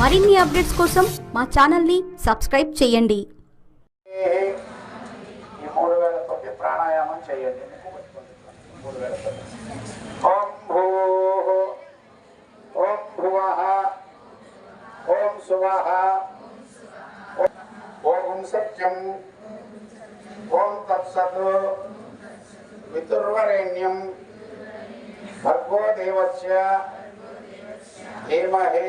మరిన్ని అప్డేట్స్ కోసం మా ఛానల్ని సబ్స్క్రైబ్ చేయండి. ప్రాణాయామం చేయండి ఓం భూ ఓం భువ ఓం శువ ఓం సత్యం ఓం తత్సత్ వితుర్వరేణ్యం భర్గో దేవస్య ధీమహి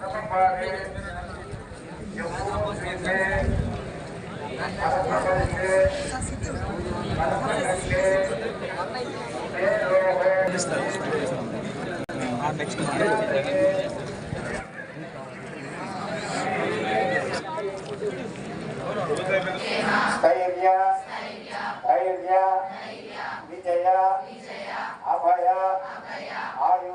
ప్రథమపాదే యమోద్రితే భరతవర్షే భరతవర్షే స్థైర్య ధైర్య విజయ అభయ ఆయు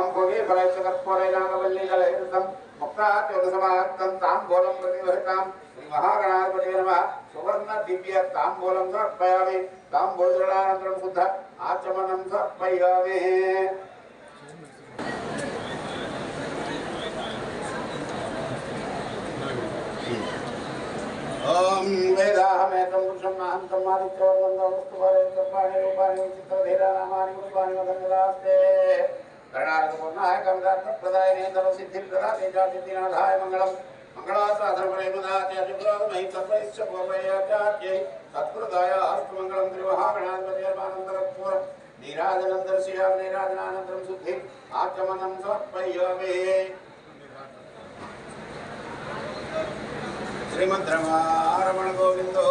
ఓం భోగి ఫలైష కర్పూరైనాగవల్లి కలహితం సువర్ణ దివ్య తాంబూలం సమర్పయామి. తాంబూలానంతరం శుద్ధ ఆచమనం సమర్పయామి. ఓం వేదాహమేతం పురుషం రూపాణి మదంగదాస్తే. करणारतपूर्णाय कर्णार्थप्रदायनेतरं सिद्धिर्ददाति जातिनाथाय मङ्गलम् मङ्गलासाधनपरेपदाचरिपुरामहि सर्वैश्च पूर्वयाचार्यै तत्कृताय अस्तु मङ्गलं त्रिवहागणाधिपतिर्मानन्तरपूर्वं नीराजनन्दर्शयामि नीराजनानन्तरं शुद्धि आचमनं समर्पयामि श्रीमद्रमारमणगोविन्दो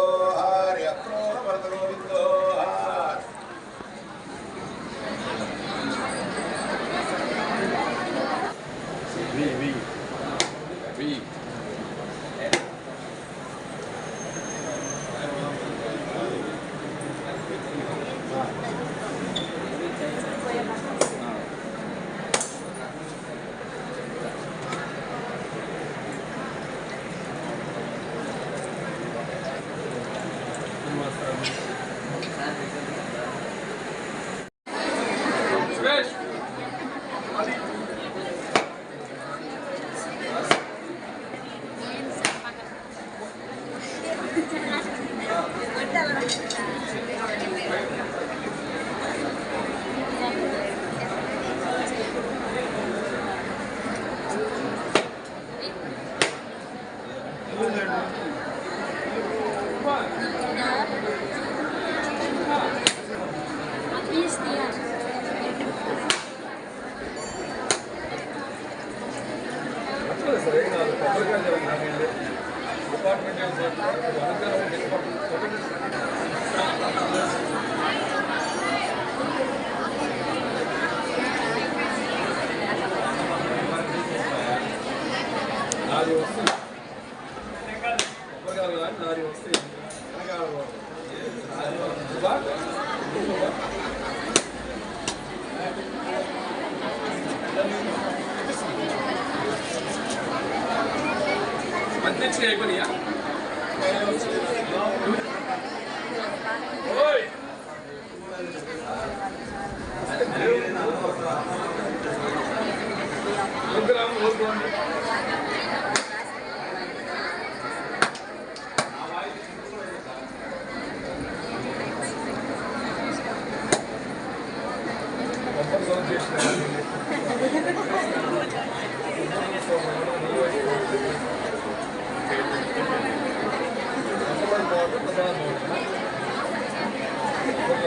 Gracias. నాది వస్తుంది కొబ్బరికాయలు కానీ నాది వస్తాయి వెనకాల బా. మంచి అయిపోయినాయా? ఓయ్! ప్రోగ్రామ్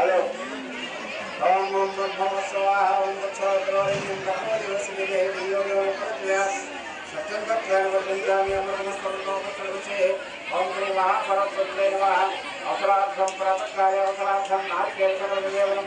معروف اللهم ارحم الصواعق والمتصابر والمن بحول وسبله باليوم والقدر فتن بكر والبندام يا من نصر الله وتلوته وانظر معافرة الدين وعن أطرافهم فراتك يا أطرافهم عرك يا كرم يا ولم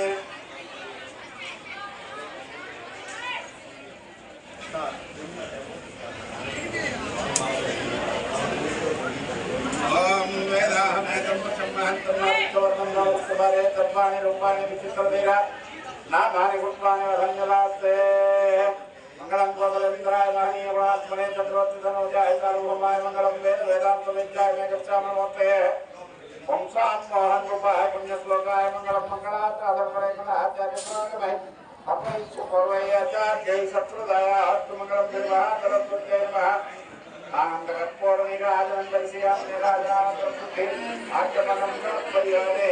सर्वाणि रूपाणि विचित्रधीर नाथानि पुष्पाणि वसञ्जलास्ते मङ्गलं गोपलविन्द्राय महनीयवात्मने चतुर्थतनोजाय सार्वभौमाय मङ्गलं वेद वेदान्तविद्याय मे गच्छामनोते वंशात्मोहन रूपाय पुण्यश्लोकाय मङ्गलं मङ्गलाचार्यपरेकणाचार्यपुराणमहि अपरिच्छुपर्वयाचार्यै शत्रुदया हस्तमङ्गलं देवः सरस्वत्यै नमः। आनन्दकर्पूरनिराजनं दर्शयामि निराजानं प्रस्तुतिम् आचमनं कर्तव्यते